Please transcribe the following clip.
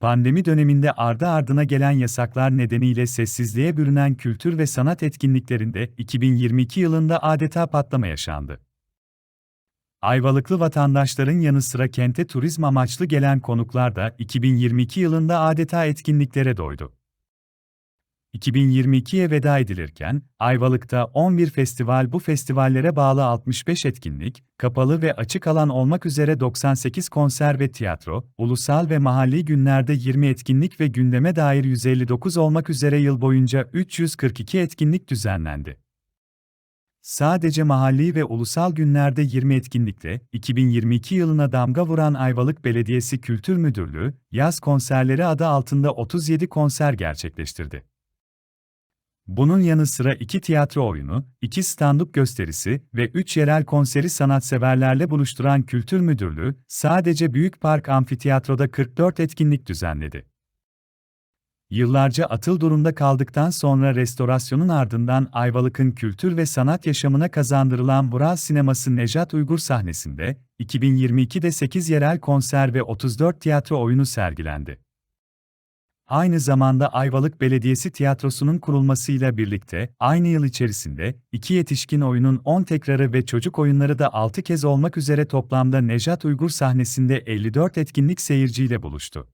Pandemi döneminde ardı ardına gelen yasaklar nedeniyle sessizliğe bürünen kültür ve sanat etkinliklerinde 2022 yılında adeta patlama yaşandı. Ayvalıklı vatandaşların yanı sıra kente turizm amaçlı gelen konuklar da 2022 yılında adeta etkinliklere doydu. 2022'ye veda edilirken, Ayvalık'ta 11 festival bu festivallere bağlı 65 etkinlik, kapalı ve açık alan olmak üzere 98 konser ve tiyatro, ulusal ve mahalli günlerde 20 etkinlik ve gündeme dair 159 olmak üzere yıl boyunca 342 etkinlik düzenlendi. Sadece mahalli ve ulusal günlerde 20 etkinlikle 2022 yılına damga vuran Ayvalık Belediyesi Kültür Müdürlüğü, yaz konserleri adı altında 37 konser gerçekleştirdi. Bunun yanı sıra iki tiyatro oyunu, iki stand-up gösterisi ve üç yerel konseri sanatseverlerle buluşturan Kültür Müdürlüğü, sadece Büyük Park Amfiteyatro'da 44 etkinlik düzenledi. Yıllarca atıl durumda kaldıktan sonra restorasyonun ardından Ayvalık'ın kültür ve sanat yaşamına kazandırılan Vural Sineması Nejat Uygur sahnesinde, 2022'de 8 yerel konser ve 34 tiyatro oyunu sergilendi. Aynı zamanda Ayvalık Belediyesi Tiyatrosu'nun kurulmasıyla birlikte, aynı yıl içerisinde, iki yetişkin oyunun 10 tekrarı ve çocuk oyunları da 6 kez olmak üzere toplamda Nejat Uygur sahnesinde 54 etkinlik seyirciyle buluştu.